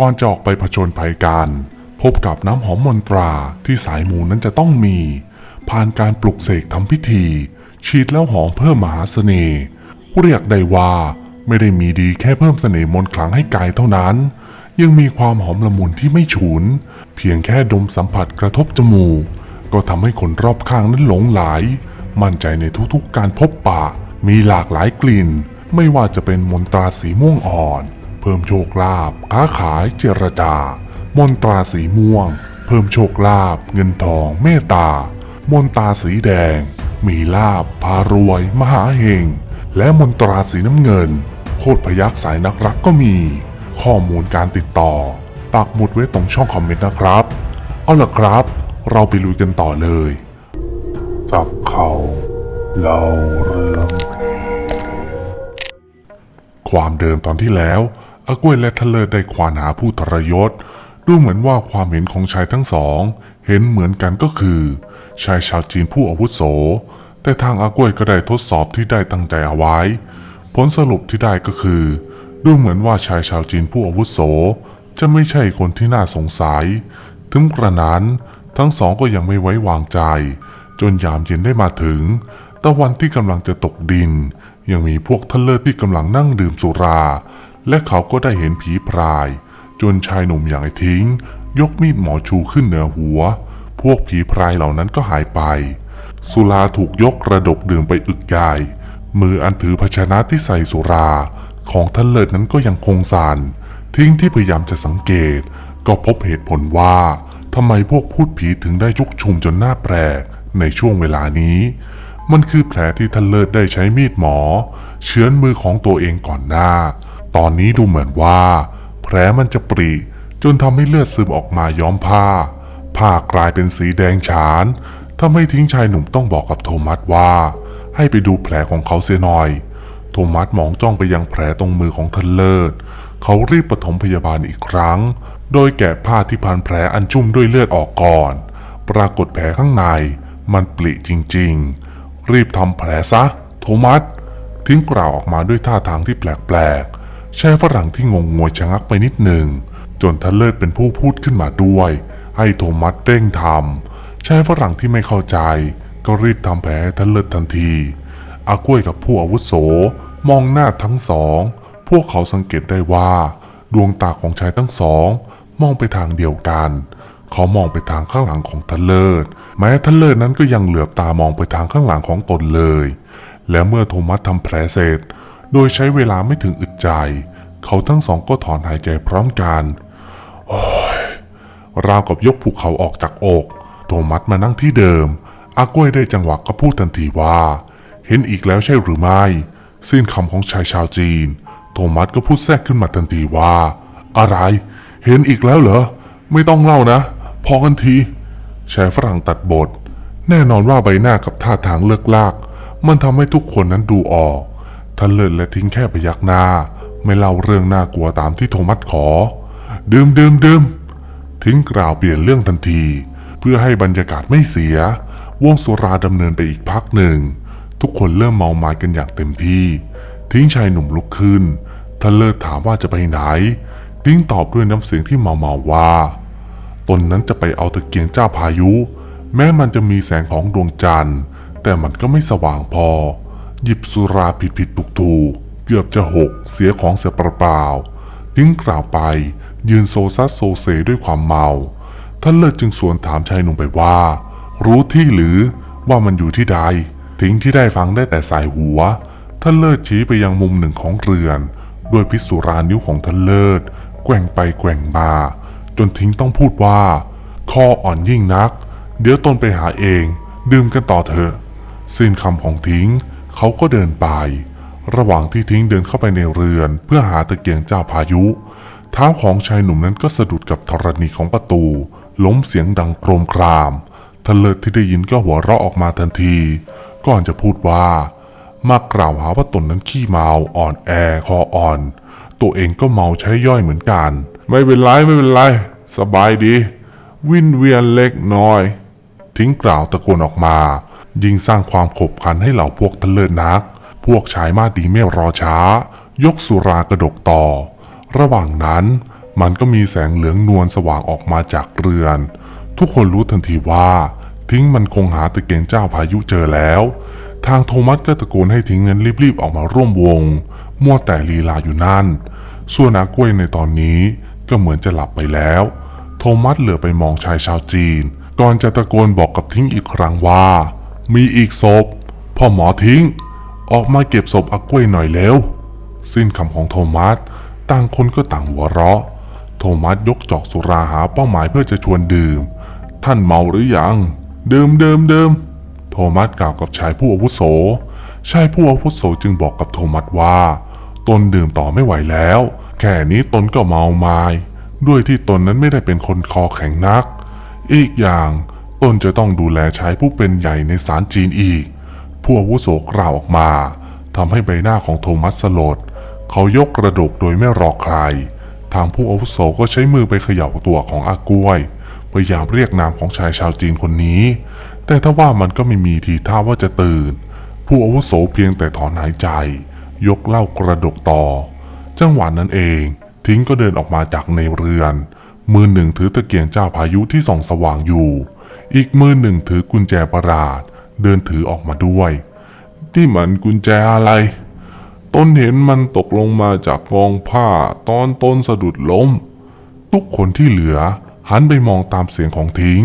ก่อนจะออกไปผจญภัยกัน พบกับน้ำหอมมนตราที่สายมูนั้นจะต้องมี ผ่านการปลุกเสกทำพิธี ฉีดแล้วหอมเพิ่มมหาเสน่ห์เรียกได้ว่าไม่ได้มีดีแค่เพิ่มเสน่ห์มนต์ขลังให้กายเท่านั้น ยังมีความหอมละมุนที่ไม่ฉุน เพียงแค่ดมสัมผัสกระทบจมูก ก็ทำให้คนรอบข้างนั้นหลงไหล มั่นใจในทุกๆการพบปะ มีหลากหลายกลิ่น ไม่ว่าจะเป็นมนตราสีม่วงอ่อน เพิ่มโชคลาภค้าขายเจรจา มนตราสีม่วง เพิ่มโชคลาภเงินทองเมตตามนตราสีแดง มีลาภพารวย มหาเฮงและมนตราสีน้ำเงิน โคตรพยักสายนักรักก็มี ข้อมูลการติดต่อ ปักหมุดไว้ตรงช่องคอมเมนต์นะครับ เอาล่ะครับ เราไปลุยกันต่อเลยจับเขาเล่าเรื่องความเดิมตอนที่แล้ว อากล้วยและทะเลได้ควานหาผู้ทรยศ ดูเหมือนว่าความเห็นของชายทั้งสอง เห็นเหมือนกันก็คือ ชายชาวจีนผู้อาวุโส แต่ทางอากล้วยก็ได้ทดสอบที่ได้ตั้งใจเอาไว้ ผลสรุปที่ได้ก็คือ ดูเหมือนว่าชายชาวจีนผู้อาวุโส จะไม่ใช่คนที่น่าสงสัย ถึงกระนั้นทั้งสองก็ยังไม่ไว้วางใจ จนยามเย็นได้มาถึง ตะวันที่กำลังจะตกดิน ยังมีพวกทะเลิศที่กำลังนั่งดื่มสุรา และเขาก็ได้เห็นผีพราย จนชายหนุ่มอย่างไอ้ทิ้ง ยกมีดหมอชูขึ้นเหนือหัว พวกผีพรายเหล่านั้นก็หายไป สุราถูกยกกระดกดื่มไปอึกใหญ่มืออันถือภาชนะที่ใส่สุราของท่านเลิศนั้นก็ยังคงสานทิ้งที่พยายามจะสังเกต ก็พบเหตุผลว่าทำไมพวกพูดผีถึงได้ชุกชุมจนหน้าแปลกในช่วงเวลานี้ มันคือแผลที่ท่านเลิศได้ใช้มีดหมอเฉือนมือของตัวเองก่อนหน้า ตอนนี้ดูเหมือนว่า แผลมันจะปริจนทำให้เลือดซึมออกมาย้อมผ้า ผ้ากลายเป็นสีแดงฉานทำให้ทิ้งชายหนุ่มต้องบอกกับโทมัสว่า ให้ไปดูแผลของเขาเสียหน่อย โทมัสมองจ้องไปยังแผลตรงมือของท่านเลิศ เขารีบปฐมพยาบาลอีกครั้ง โดยแกะผ้าที่พันแผลอันชุ่มด้วยเลือดออกก่อน ปรากฏแผลข้างใน มันปลิจริง ๆ รีบทำแผลซะ โทมัสทิ้งกล่าวออกมาด้วยท่าทางที่แปลก ชายฝรั่งที่งงงวยชะงักไปนิดหนึ่ง จนท่านเลิศเป็นผู้พูดขึ้นมาด้วย ให้โทมัสเร่งทำชายฝรั่งที่ไม่เข้าใจ ก็รีบทำแผลท่านเลิศทันที อากล้วยกับผู้อาวุโสมองหน้าทั้งสอง พวกเขาสังเกตได้ว่า ดวงตาของชายทั้งสอง มองไปทางเดียวกัน เขามองไปทางข้างหลังของทันเลิศแม้ทันเลิศนั้นก็ยังเหลือบตามองไปทางข้างหลังของตนเลย และเมื่อโทมัสทำแผลเสร็จ โดยใช้เวลาไม่ถึงอึดใจ เขาทั้งสองก็ถอนหายใจพร้อมกันโอ้ยราวกับยกภูเขาออกจากอก โทมัสมานั่งที่เดิม อากล้วยได้จังหวะก็พูดทันทีว่า เห็นอีกแล้วใช่หรือไม่ สิ้นคำของชายชาวจีน โทมัสก็พูดแทรกขึ้นมาทันทีว่า อะไร เห็นอีกแล้วเหรอ ไม่ต้องเล่านะ พอกันทีชายฝรั่งตัดบท แน่นอนว่าใบหน้ากับท่าทางเลิกลาก มันทำให้ทุกคนนั้นดูออก ท่านเลิศและทิ้งแค่พยักหน้า ไม่เล่าเรื่องน่ากลัวตามที่โทมัสขอ ดื่มดื่มดื่มทิ้งกล่าวเปลี่ยนเรื่องทันที เพื่อให้บรรยากาศไม่เสีย วงสุราดำเนินไปอีกพักหนึ่ง ทุกคนเริ่มเมาหมายกันอย่างเต็มที่ ทิ้งชายหนุ่มลุกขึ้นท่านเลิศถามว่าจะไปไหน ทิ้งตอบด้วยน้ำเสียงที่เมาเมาว่า ตนนั้นจะไปเอาตะเกียงเจ้าพายุ แม้มันจะมีแสงของดวงจันทร์ แต่มันก็ไม่สว่างพอ หยิบสุราผิดผิดถูกถูกๆเกือบจะหกเสียของเสียเปล่าๆทิ้งกล่าวไปยืนโซซัสโซเซด้วยความเมา ท่านเลิศจึงสวนถามชายหนุ่มไปว่า รู้ที่หรือว่ามันอยู่ที่ใด ทิ้งที่ได้ฟังได้แต่สายหัว ท่านเลิศชี้ไปยังมุมหนึ่งของเรือน ด้วยพิสุรานิ้วของท่านเลิศแกว่งไปแกว่งมา จนทิ้งต้องพูดว่าคออ่อนยิ่งนัก เดี๋ยวตนไปหาเอง ดื่มกันต่อเถอะ สิ้นคำของทิ้ง เขาก็เดินไป ระหว่างที่ทิ้งเดินเข้าไปในเรือน เพื่อหาตะเกียงเจ้าพายุ เท้าของชายหนุ่มนั้นก็สะดุดกับธรณีของประตู ล้มเสียงดังโครมครามทันเลิศที่ได้ยินก็หัวเราะออกมาทันที ก่อนจะพูดว่ามากล่าวหาว่าตนนั้นขี้เมาอ่อนแอคออ่อน ตัวเองก็เมาใช้ย่อยเหมือนกัน ไม่เป็นไรไม่เป็นไรสบายดี วินเวียนเล็กน้อย ทิ้งกล่าวตะโกนออกมา ยิ่งสร้างความขบขันให้เหล่าพวกทะเลิศนัก พวกชายมาดีไม่รอช้า ยกสุรากระดกต่อ ระหว่างนั้นมันก็มีแสงเหลืองนวลสว่างออกมาจากเรือน ทุกคนรู้ทันทีว่า ทิ้งมันคงหาตะเกียงเจ้าพายุเจอแล้ว ทางโทมัสก็ตะโกนให้ทิ้งนั้นรีบๆออกมาร่วมวง มั่วแต่ลีลาอยู่นั่น ส่วนอากล้วยในตอนนี้ก็เหมือนจะหลับไปแล้ว โทมัสเหลือไปมองชายชาวจีน ก่อนจะตะโกนบอกกับทิ้งอีกครั้งว่า มีอีกศพ พ่อหมอทิ้ง ออกมาเก็บศพอากล้วยหน่อยเร็วสิ้นคำของโทมัส ต่างคนก็ต่างหัวเราะ โทมัสยกจอกสุราหาเป้าหมายเพื่อจะชวนดื่ม ท่านเมาหรือยัง ดื่มดื่มดื่มโทมัสกล่าวกับชายผู้อาวุโส ชายผู้อาวุโสจึงบอกกับโทมัสว่า ตนดื่มต่อไม่ไหวแล้ว แค่นี้ตนก็เมาไมาด้วยที่ตนนั้นไม่ได้เป็นคนคอแข็งนัก อีกอย่าง ตนจะต้องดูแลชายผู้เป็นใหญ่ในศาลจีนอีก ผู้อาวุโสกล่าวออกมาทำให้ใบหน้าของโทมัสสลด เขายกกระดกโดยไม่รอใคร ทางผู้อาวุโสก็ใช้มือไปเขย่าตัวของอากล้วยพยายามเรียกนามของชายชาวจีนคนนี้ แต่ถ้าว่ามันก็ไม่มีทีท่าว่าจะตื่น ผู้อาวุโสเพียงแต่ถอนหายใจ ยกเล้ากระดกต่อ จังหวะนั้นเอง ทิ้งก็เดินออกมาจากในเรือน มือหนึ่งถือตะเกียงเจ้าพายุที่ส่องสว่างอยู่ อีกมือหนึ่งถือกุญแจประหลาด เดินถือออกมาด้วยนี่มันกุญแจอะไรต้นเห็นมันตกลงมาจากกองผ้าตอนต้นสะดุดล้ม ทุกคนที่เหลือหันไปมองตามเสียงของทิ้ง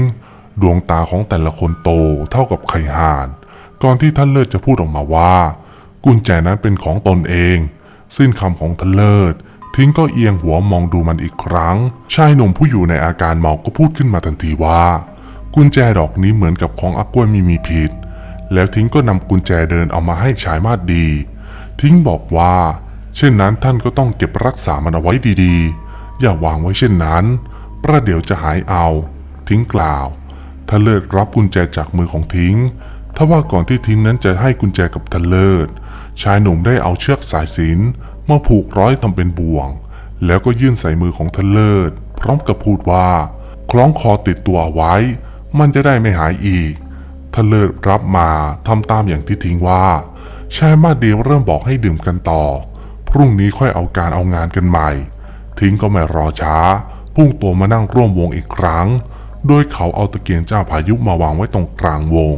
ดวงตาของแต่ละคนโตเท่ากับไข่ห่าน ก่อนที่ท่านเลิศจะพูดออกมาว่า กุญแจนั้นเป็นของตนเอง สิ้นคำของท่านเลิศ ทิ้งก็เอียงหัวมองดูมันอีกครั้ง ชายหนุ่มผู้อยู่ในอาการเมาก็พูดขึ้นมาทันทีว่า กุญแจดอกนี้เหมือนกับของอากล้วยมีมีผิดแล้วทิ้งก็นำกุญแจเดินเอามาให้ชายมาดดี ทิ้งบอกว่า เช่นนั้นท่านก็ต้องเก็บรักษามันเอาไว้ดีๆ อย่าวางไว้เช่นนั้น ประเดี๋ยวจะหายเอา ทิ้งกล่าวทะเลิศรับกุญแจจากมือของทิ้งทว่าก่อนที่ทิ้งนั้นจะให้กุญแจกับทะเลิศ ชายหนุ่มได้เอาเชือกสายสินมาผูกร้อยทำเป็นบ่วง แล้วก็ยื่นใส่มือของทะเลิศ พร้อมกับพูดว่า คล้องคอติดตัวไว้ มันจะได้ไม่หายอีกทะเลิศรับมาทำตามอย่างที่ทิ้งว่าชายมาเดียวเริ่มบอกให้ดื่มกันต่อ พรุ่งนี้ค่อยเอาการเอางานกันใหม่ ทิ้งก็ไม่รอช้า พุ่งตัวมานั่งร่วมวงอีกครั้ง โดยเขาเอาตะเกียงเจ้าพายุมาวางไว้ตรงกลางวง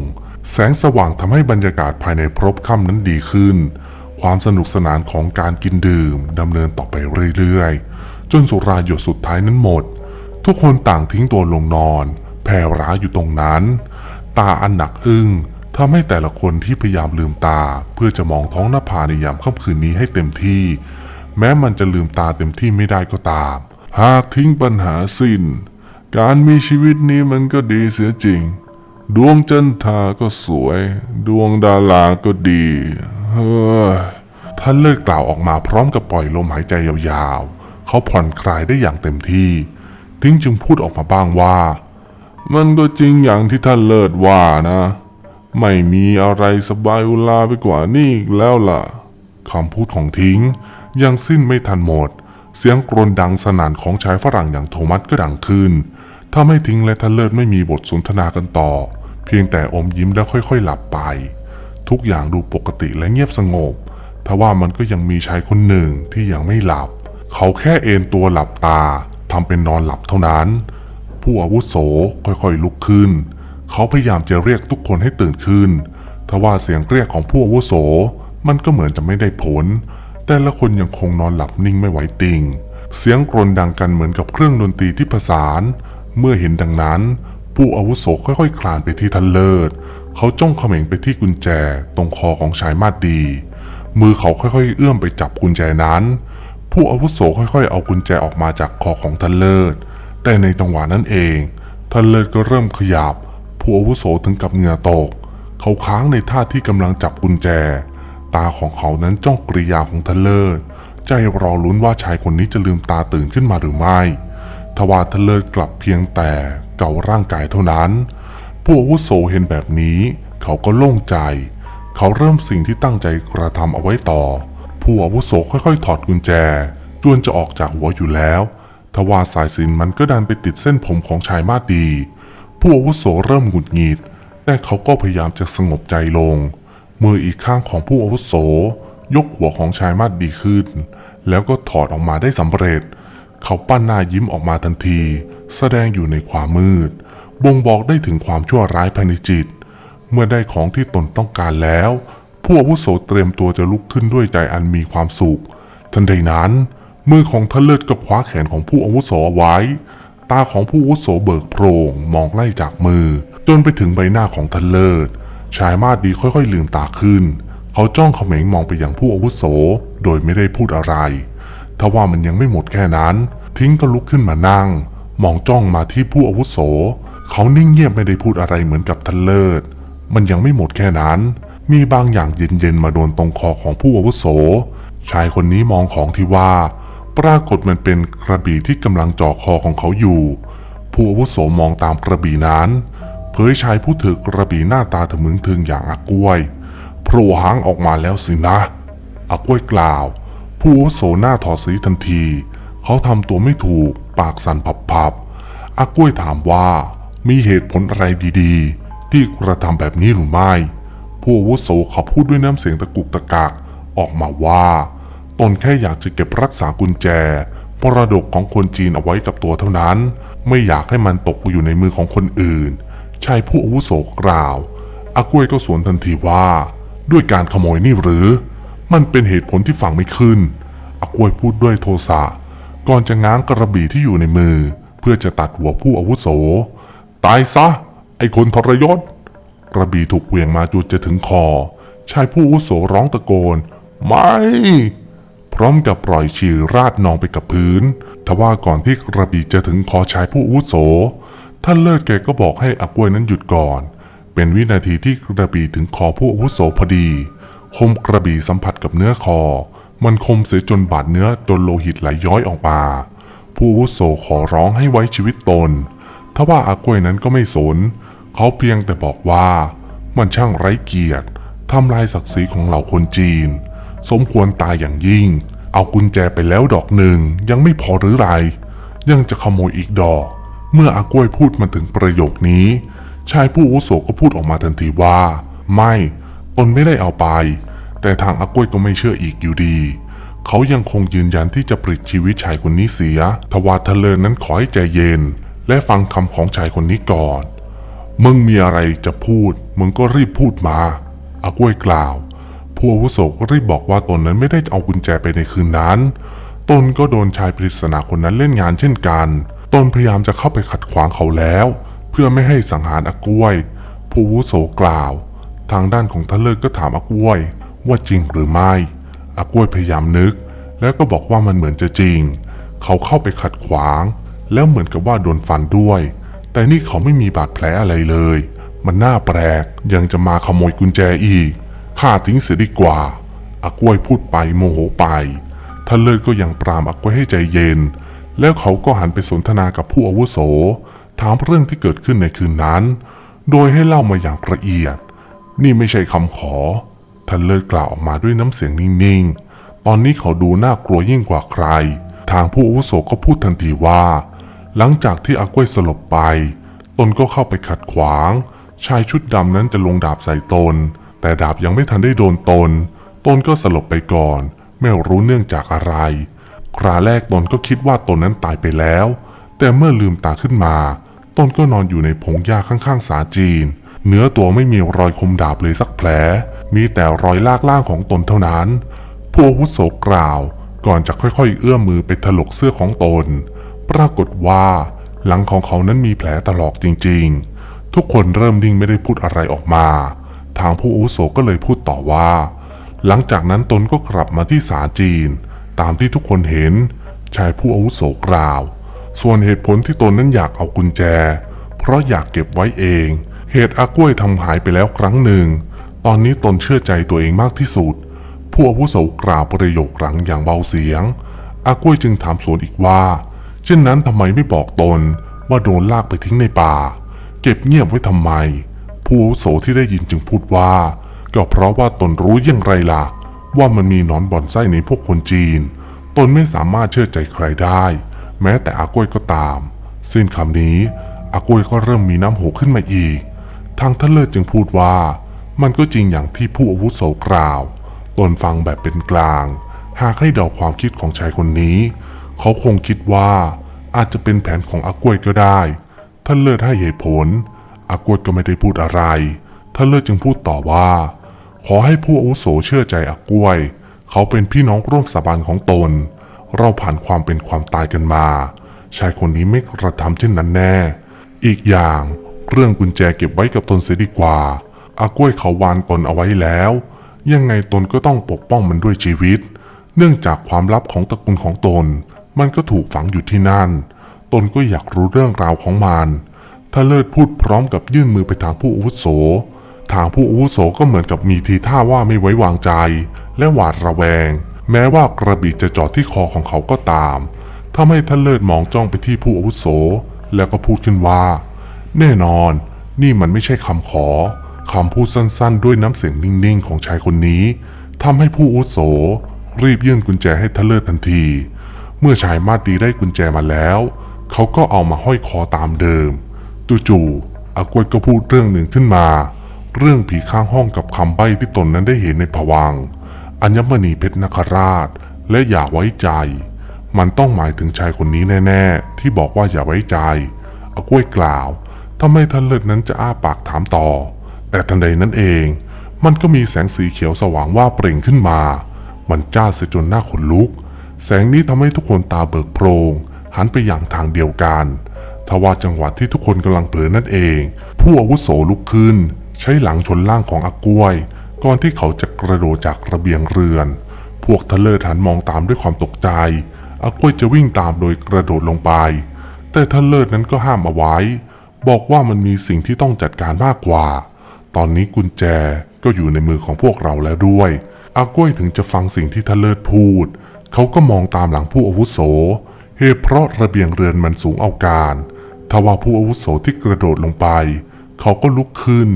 แสงสว่างทำให้บรรยากาศภายในพรบค่ำนั้นดีขึ้น ความสนุกสนานของการกินดื่มดำเนินต่อไปเรื่อยๆ จนสุราหยดสุดท้ายนั้นหมด ทุกคนต่างทิ้งตัวลงนอน แผ่ร้าอยู่ตรงนั้น ตาอันหนักอึ้งทำให้แต่ละคนที่พยายามลืมตา เพื่อจะมองท้องหน้าผาในยามค่ำคืนนี้ให้เต็มที่ แม้มันจะลืมตาเต็มที่ไม่ได้ก็ตาม หากทิ้งปัญหาสิ้น การมีชีวิตนี้มันก็ดีเสียจริง ดวงจันทราก็สวย ดวงดาราก็ดีเฮ้ยท่านเลิกกล่าวออกมาพร้อมกับปล่อยลมหายใจยาวๆ เขาผ่อนคลายได้อย่างเต็มที่ ทิ้งจึงพูดออกมาบ้างว่า มันก็จริงอย่างที่ท่านเลิศว่านะ ไม่มีอะไรสบายอุลาไปกว่านี่อีกแล้วล่ะคำพูดของทิ้ง ยังสิ้นไม่ทันหมด เสียงกรนดังสนั่นของชายฝรั่งอย่างโทมัสก็ดังขึ้นทำให้ทิ้งและทันเลิศไม่มีบทสนทนากันต่อ เพียงแต่อมยิ้มแล้วค่อยๆ หลับไป ทุกอย่างดูปกติและเงียบสงบทว่ามันก็ยังมีชายคนหนึ่งที่ยังไม่หลับ เขาแค่เอนตัวหลับตาทำเป็นนอนหลับเท่านั้น ผู้อาวุโสค่อยๆลุกขึ้น เขาพยายามจะเรียกทุกคนให้ตื่นขึ้นทว่าเสียงเรียกของผู้อาวุโส มันก็เหมือนจะไม่ได้ผล แต่ละคนยังคงนอนหลับนิ่งไม่ไหวติง เสียงกรนดังกันเหมือนกับเครื่องดนตรีที่ประสาน เมื่อเห็นดังนั้น ผู้อาวุโสค่อยๆ คลานไปที่ทันเลิศ เขาจ้องเขม็งไปที่กุญแจตรงคอของชายมาดดี มือเขาค่อยๆ เอื้อมไปจับกุญแจนั้น ผู้อาวุโสค่อยๆ เอากุญแจออกมาจากคอของทันเลิศ แต่ในจังหวะนั้นเองทันเลิศก็เริ่มขยับ ผู้อาวุโสถึงกับเหงื่อตก เขาค้างในท่าที่กำลังจับกุญแจ ตาของเขานั้นจ้องกริยาของทันเลิศ ใจรอลุ้นว่าชายคนนี้จะลืมตาตื่นขึ้นมาหรือไม่ ทว่าทันเลิศกลับเพียงแต่เก่าร่างกายเท่านั้น ผู้อาวุโสเห็นแบบนี้ เขาก็โล่งใจ เขาเริ่มสิ่งที่ตั้งใจกระทำเอาไว้ต่อ ผู้อาวุโสค่อยๆ ถอดกุญแจ จวนจะออกจากหัวอยู่แล้ว ทว่าสายสินมันก็ดันไปติดเส้นผมของชายมาดี ผู้อาวุโสเริ่มหงุดหงิด แต่เขาก็พยายามจะสงบใจลง มืออีกข้างของผู้อาวุโส ยกหัวของชายมาดีขึ้น แล้วก็ถอดออกมาได้สำเร็จ เขาปั้นหน้ายิ้มออกมาทันที แสดงอยู่ในความมืด บ่งบอกได้ถึงความชั่วร้ายภายในจิต เมื่อได้ของที่ตนต้องการแล้ว ผู้อาวุโสเตรียมตัวจะลุกขึ้นด้วยใจอันมีความสุข ทันใดนั้น มือของทะเลิศก็คว้าแขนของผู้อาวุโสไว้ ตาของผู้อาวุโสเบิกโพรงมองไล่จากมือ จนไปถึงใบหน้าของทะเลิศ ชายมาดดีค่อยๆลืมตาขึ้น เขาจ้องเขม็งมองไปยังผู้อาวุโส โดยไม่ได้พูดอะไรทว่ามันยังไม่หมดแค่นั้น ทิ้งก็ลุกขึ้นมานั่ง มองจ้องมาที่ผู้อาวุโส เขานิ่งเงียบไม่ได้พูดอะไรเหมือนกับทันเลิศ มันยังไม่หมดแค่นั้น มีบางอย่างเย็นๆมาโดนตรงคอของผู้อาวุโส ชายคนนี้มองของที่ว่า ปรากฏมันเป็นกระบี่ที่กำลังจ่อคอของเขาอยู่ ผู้อาวุโสมองตามกระบี่นั้นเผยชายผู้ถือกระบี่หน้าตาถมึงถึงอย่างอากล้วยโผล่หางออกมาแล้วสินะอากล้วยกล่าว ผู้อาวุโสหน้าถอดสีทันที เขาทำตัวไม่ถูก ปากสั่นพับๆอากล้วยถามว่ามีเหตุผลอะไรดีๆ ที่กระทำแบบนี้หรือไม่ ผู้อาวุโสเขาพูดด้วยน้ำเสียงตะกุกตะกักออกมาว่า ตนแค่อยากจะเก็บรักษากุญแจมรดกของคนจีนเอาไว้กับตัวเท่านั้น ไม่อยากให้มันตกไปอยู่ในมือของคนอื่น ชายผู้อาวุโสกล่าวอากล้วยก็สวนทันทีว่า ด้วยการขโมยนี่หรือ มันเป็นเหตุผลที่ฟังไม่ขึ้นอากล้วยพูดด้วยโทสะก่อนจะง้างกระบี่ที่อยู่ในมือ เพื่อจะตัดหัวผู้อาวุโส ตายซะ ไอ้คนทรยศ กระบี่ถูกเหวี่ยงมาจุดจะถึงคอ ชายผู้อาวุโสร้องตะโกน ไม่ พร้อมกับปล่อยฉี่ราดนองไปกับพื้น ทว่าก่อนที่กระบี่จะถึงคอชายผู้อาวุโส ท่านเลิศแกก็บอกให้อากวยนั้นหยุดก่อน เป็นวินาทีที่กระบี่ถึงคอผู้อาวุโสพอดี คมกระบี่สัมผัสกับเนื้อคอ มันคมเสียจนบาดเนื้อจนโลหิตไหลย้อยออกมา ผู้อาวุโสขอร้องให้ไว้ชีวิตตน ทว่าอากวยนั้นก็ไม่สน เขาเพียงแต่บอกว่า มันช่างไร้เกียรติทำลายศักดิ์ศรีของเหล่าคนจีน สมควรตายอย่างยิ่ง เอากุญแจไปแล้วดอกหนึ่งยังไม่พอหรือไรยังจะขโมยอีกดอก เมื่ออากล้วยพูดมาถึงประโยคนี้ ชายผู้อุโสก็พูดออกมาทันทีว่า ไม่ตนไม่ได้เอาไป แต่ทางอากล้วยก็ไม่เชื่ออีกอยู่ดี เขายังคงยืนยันที่จะปลิดชีวิตชายคนนี้เสีย ทว่าทะเลนนั้นขอให้ใจเย็น และฟังคำของชายคนนี้ก่อน มึงมีอะไรจะพูด มึงก็รีบพูดมาอากล้วยกล่าว ผู้อาวุโสก็รีบบอกว่าตนนั้นไม่ได้เอากุญแจไปในคืนนั้น ตนก็โดนชายปริศนาคนนั้นเล่นงานเช่นกัน ตนพยายามจะเข้าไปขัดขวางเขาแล้ว เพื่อไม่ให้สังหารอากล้วย ผู้อาวุโสกล่าว ทางด้านของทะเลิกก็ถามอากล้วยว่าจริงหรือไม่อากล้วยพยายามนึก แล้วก็บอกว่ามันเหมือนจะจริง เขาเข้าไปขัดขวาง แล้วเหมือนกับว่าโดนฟันด้วย แต่นี่เขาไม่มีบาดแผลอะไรเลย มันน่าแปลกยังจะมาขโมยกุญแจอีก ฆ่าทิ้งเสียดีกว่าอากล้วยพูดไปโมโหไป ท่านเลิศก็ยังปรามอากล้วยให้ใจเย็น แล้วเขาก็หันไปสนทนากับผู้อาวุโส ถามเรื่องที่เกิดขึ้นในคืนนั้น โดยให้เล่ามาอย่างละเอียด นี่ไม่ใช่คำขอ ท่านเลิศกล่าวออกมาด้วยน้ำเสียงนิ่งๆ ตอนนี้เขาดูน่ากลัวยิ่งกว่าใคร ทางผู้อาวุโสก็พูดทันทีว่า หลังจากที่อากล้วยสลบไป ตนก็เข้าไปขัดขวาง ชายชุดดำนั้นจะลงดาบใส่ตน แต่ดาบยังไม่ทันได้โดนตน ตนก็สลบไปก่อน ไม่รู้เนื่องจากอะไร คราแรกตนก็คิดว่าตนนั้นตายไปแล้ว แต่เมื่อลืมตาขึ้นมา ตนก็นอนอยู่ในพงหญ้าข้างๆสาจีน เนื้อตัวไม่มีรอยคมดาบเลยสักแผล มีแต่รอยลากล่างของตนเท่านั้นผู้อาวุโสกล่าว ก่อนจะค่อยๆ เอื้อมมือไปถลกเสื้อของตน ปรากฏว่า หลังของเขานั้นมีแผลถลอกจริงๆ ทุกคนเริ่มนิ่งไม่ได้พูดอะไรออกมา ทางผู้อาวุโสก็เลยพูดต่อว่า หลังจากนั้นตนก็กลับมาที่ศาลจีน ตามที่ทุกคนเห็นชายผู้อาวุโสกล่าว ส่วนเหตุผลที่ตนนั้นอยากเอากุญแจ เพราะอยากเก็บไว้เอง เหตุอากล้วยทำหายไปแล้วครั้งหนึ่ง ตอนนี้ตนเชื่อใจตัวเองมากที่สุด ผู้อาวุโสกล่าวประโยคหลังอย่างเบาเสียง อากล้วยจึงถามสวนอีกว่า เช่นนั้นทำไมไม่บอกตนว่าโดนลากไปทิ้งในป่า เก็บเงียบไว้ทำไม ผู้อาวุโสที่ได้ยินจึงพูดว่า ก็เพราะว่าตนรู้อย่างไรล่ะ ว่ามันมีหนอนบ่อนไส้ในพวกคนจีน ตนไม่สามารถเชื่อใจใครได้ แม้แต่อากล้วยก็ตาม สิ้นคำนี้ อากล้วยก็เริ่มมีน้ำหูขึ้นมาอีก ทางท่านเลิศจึงพูดว่า มันก็จริงอย่างที่ผู้อาวุโสกล่าว ตนฟังแบบเป็นกลาง หากให้เดาความคิดของชายคนนี้ เขาคงคิดว่าอาจจะเป็นแผนของอากล้วยก็ได้ ท่านเลิศให้เหตุผล อากล้วยก็ไม่ได้พูดอะไร ท่านเลิศจึงพูดต่อว่า ขอให้ผู้อาวุโสเชื่อใจอากล้วย เขาเป็นพี่น้องร่วมสาบานของตน เราผ่านความเป็นความตายกันมา ชายคนนี้ไม่กระทำเช่นนั้นแน่ อีกอย่างเรื่องกุญแจเก็บไว้กับตนเสียดีกว่า อากล้วยเขาวานตนเอาไว้แล้ว ยังไงตนก็ต้องปกป้องมันด้วยชีวิต เนื่องจากความลับของตระกูลของตน มันก็ถูกฝังอยู่ที่นั่น ตนก็อยากรู้เรื่องราวของมัน ถ้าเลิศพูดพร้อมกับยื่นมือไปทางผู้อาวุโส ทางผู้อาวุโสก็เหมือนกับมีทีท่าว่าไม่ไว้วางใจ และหวาดระแวง แม้ว่ากระบี่จะจอดที่คอของเขาก็ตามทำให้ท่านเลิศมองจ้องไปที่ผู้อาวุโส แล้วก็พูดขึ้นว่า แน่นอนนี่มันไม่ใช่คำขอคำพูดสั้นๆ ด้วยน้ำเสียงนิ่งๆ ของชายคนนี้ทำให้ผู้อาวุโส รีบยื่นกุญแจให้ทะเลิศทันที เมื่อชายมาดีได้กุญแจมาแล้ว เขาก็เอามาห้อยคอตามเดิม จู่ๆอากวยก็พูดเรื่องหนึ่งขึ้นมา เรื่องผีข้างห้องกับคำใบ้ที่ตนนั้นได้เห็นในผวังอัญมณีเพชรนคราช และอย่าไว้ใจ มันต้องหมายถึงชายคนนี้แน่ ๆ ที่บอกว่าอย่าไว้ใจอากวยกล่าวทำไมท่านเลิศนั้นจะอ้าปากถามต่อ แต่ทันใดนั้นเอง มันก็มีแสงสีเขียวสว่างว่าเปล่งขึ้นมา มันจ้าเสียจนหน้าขนลุก แสงนี้ทำให้ทุกคนตาเบิกโพรงหันไปอย่างทางเดียวกัน ทว่าจังหวะที่ทุกคนกำลังเผลอนั่นเอง ผู้อาวุโสลุกขึ้น ใช้หลังชนล่างของอากล้วย ก่อนที่เขาจะกระโดดจากระเบียงเรือน พวกทะเลหันมองตามด้วยความตกใจอากล้วยจะวิ่งตามโดยกระโดดลงไป แต่ทะเลนั้นก็ห้ามเอาไว้ บอกว่ามันมีสิ่งที่ต้องจัดการมากกว่า ตอนนี้กุญแจก็อยู่ในมือของพวกเราแล้วด้วยอากล้วยถึงจะฟังสิ่งที่ทะเลิศพูด เขาก็มองตามหลังผู้อาวุโสเหตุเพราะระเบียงเรือนมันสูงเอาการ ทว่าผู้อาวุโสที่กระโดดลงไป เขาก็ลุกขึ้น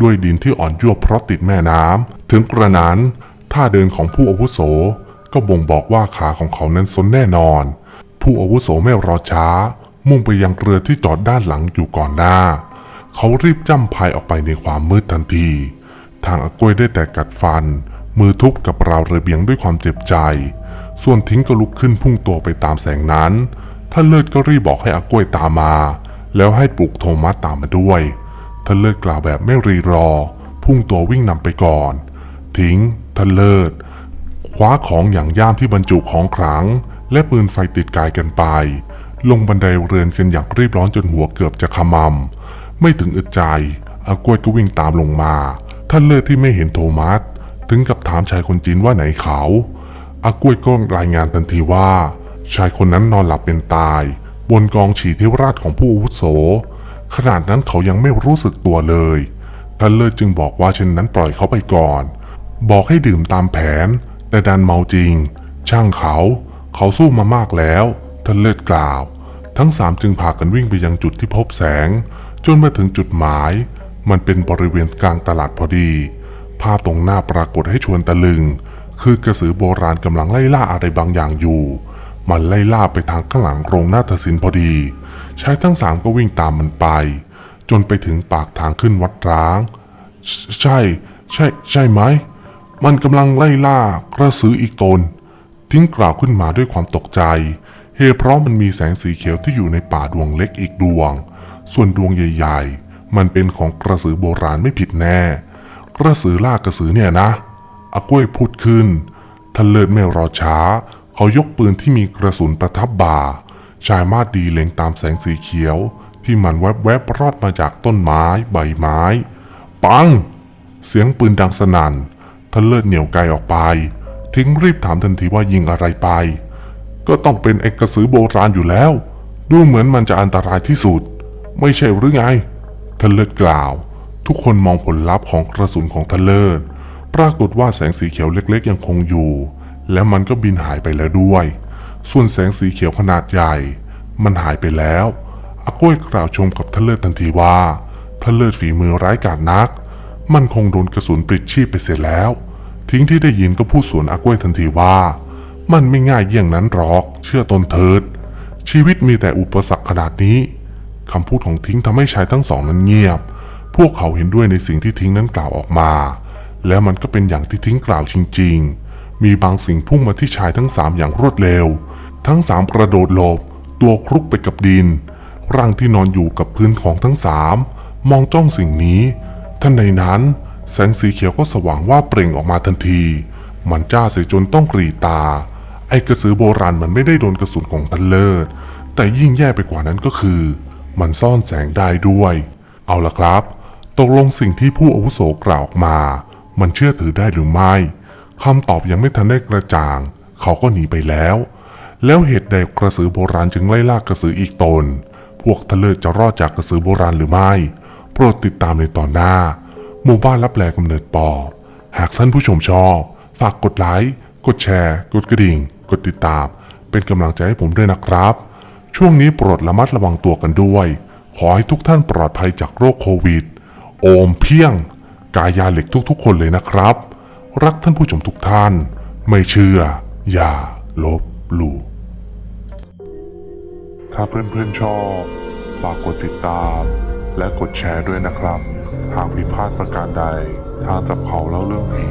ด้วยดินที่อ่อนยั่วเพราะติดแม่น้ำถึงกระนั้นท่าเดินของผู้อาวุโสก็บ่งบอกว่าขาของเขานั้นสนแน่นอน ผู้อาวุโสไม่รอช้า มุ่งไปยังเรือที่จอดด้านหลังอยู่ก่อนหน้า เขารีบจ้ำพายออกไปในความมืดทันที ทางอากวยได้แต่กัดฟัน มือทุบกับราวระเบียงด้วยความเจ็บใจ ส่วนทิ้งก็ลุกขึ้นพุ่งตัวไปตามแสงนั้น ท่านเลิศก็รีบบอกให้อากล้วยตามมา แล้วให้ปลุกโทมัสตามมาด้วย ท่านเลิศกล่าวแบบไม่รีรอ พุ่งตัววิ่งนำไปก่อน ทิ้ง ท่านเลิศคว้าของอย่างย่ามที่บรรจุของขลัง และปืนไฟติดกายกันไป ลงบันไดเรือนกันอย่างรีบร้อนจนหัวเกือบจะขมำไม่ถึงอึดใจอากล้วยก็วิ่งตามลงมา ท่านเลิศที่ไม่เห็นโทมัส ถึงกับถามชายคนจีนว่าไหนเขาอากล้วยก็รายงานทันทีว่า ชายคนนั้นนอนหลับเป็นตาย บนกองฉี่ที่ราชของผู้อาวุโส ขนาดนั้นเขายังไม่รู้สึกตัวเลยท่านเลิศจึงบอกว่าเช่นนั้นปล่อยเขาไปก่อน บอกให้ดื่มตามแผน แต่ดันเมาจริง ช่างเขา เขาสู้มามากแล้วท่านเลิศกล่าว ทั้งสามจึงพากันวิ่งไปยังจุดที่พบแสง จนมาถึงจุดหมาย มันเป็นบริเวณกลางตลาดพอดี ภาพตรงหน้าปรากฏให้ชวนตะลึง คือกระสือโบราณกำลังไล่ล่าอะไรบางอย่างอยู่ มันไล่ล่าไปทางข้างหลังโรงนาฏศิลป์พอดี ชายทั้งสามก็วิ่งตามมันไป จนไปถึงปากทางขึ้นวัดร้าง ใช่ ใช่ ใช่ไหม มันกำลังไล่ล่ากระสืออีกตน ทิ้งกล่าวขึ้นมาด้วยความตกใจ เหตุเพราะมันมีแสงสีเขียวที่อยู่ในป่าดวงเล็กอีกดวง ส่วนดวงใหญ่ ๆ มันเป็นของกระสือโบราณไม่ผิดแน่ กระสือล่ากระสือเนี่ยนะอากล้วยพูดขึ้นท่านเลิศไม่รอช้า เขายกปืนที่มีกระสุนประทับบ่า ชายมาดดีเล็งตามแสงสีเขียว ที่มันแวบๆรอดมาจากต้นไม้ใบไม้ ปัง เสียงปืนดังสนั่นท่านเลิศเหนี่ยวไกลออกไป ทิ้งรีบถามทันทีว่ายิงอะไรไป ก็ต้องเป็นไอ้กระสือโบราณอยู่แล้ว ดูเหมือนมันจะอันตรายที่สุด ไม่ใช่หรือไงท่านเลิศกล่าว ทุกคนมองผลลัพธ์ของกระสุนของท่านเลิศปรากฏว่าแสงสีเขียวเล็กๆยังคงอยู่ และมันก็บินหายไปแล้วด้วย ส่วนแสงสีเขียวขนาดใหญ่ มันหายไปแล้วอาก้วยกล่าวชมกับท่านเลิศทันทีว่าท่านเลิศฝีมือร้ายกาจนัก มันคงโดนกระสุนปลิดชีพไปเสียแล้ว ทิ้งที่ได้ยินก็พูดสวนอาก้วยทันทีว่า มันไม่ง่ายเยี่ยงนั้นหรอก เชื่อตนเถิด ชีวิตมีแต่อุปสรรคขนาดนี้คำพูดของทิ้งทำให้ชายทั้งสองนั้นเงียบ พวกเขาเห็นด้วยในสิ่งที่ทิ้งนั้นกล่าวออกมา แล้วมันก็เป็นอย่างที่ทิ้งกล่าวจริง ๆ มีบางสิ่งพุ่งมาที่ชายทั้งสามอย่างรวดเร็ว ทั้งสามกระโดดหลบ ตัวคลุกไปกับดิน ร่างที่นอนอยู่กับพื้นของทั้งสามมองจ้องสิ่งนี้ทันใดนั้น แสงสีเขียวก็สว่างว่าเปล่งออกมาทันที มันจ้าเสียจนต้องกรีตา ไอ้กระสือโบราณมันไม่ได้โดนกระสุนของทันเลิศ แต่ยิ่งแย่ไปกว่านั้นก็คือ มันซ่อนแสงได้ด้วย เอาละครับ ตกลงสิ่งที่ผู้อาวุโสกล่าวออกมา มันเชื่อถือได้หรือไม่ คำตอบยังไม่ทันได้กระจ่าง เขาก็หนีไปแล้ว แล้วเหตุใดกระสือโบราณจึงไล่ล่ากระสืออีกตน พวกทะเลจะรอดจากกระสือโบราณหรือไม่ โปรดติดตามในตอนหน้า หมู่บ้านรับแลกำเนิดปอ หากท่านผู้ชมชอบ ฝากกดไลค์ กดแชร์ กดกระดิ่ง กดติดตาม เป็นกำลังใจให้ผมด้วยนะครับ ช่วงนี้โปรดระมัดระวังตัวกันด้วย ขอให้ทุกท่านปลอดภัยจากโรคโควิด โอมเพียง กายาเหล็กทุกๆ คนเลยนะครับ รักท่านผู้ชมทุกท่าน ไม่เชื่อ อย่า ลบหลู่ถ้าเพื่อนๆชอบ ฝากกดติดตาม และกดแชร์ด้วยนะครับ หากผิดพลาดประการใด ทางจับเขาเล่าเรื่องผี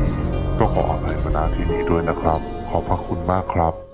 ก็ขออภัยมาณที่นี้ด้วยนะครับ ขอบพระคุณมากครับ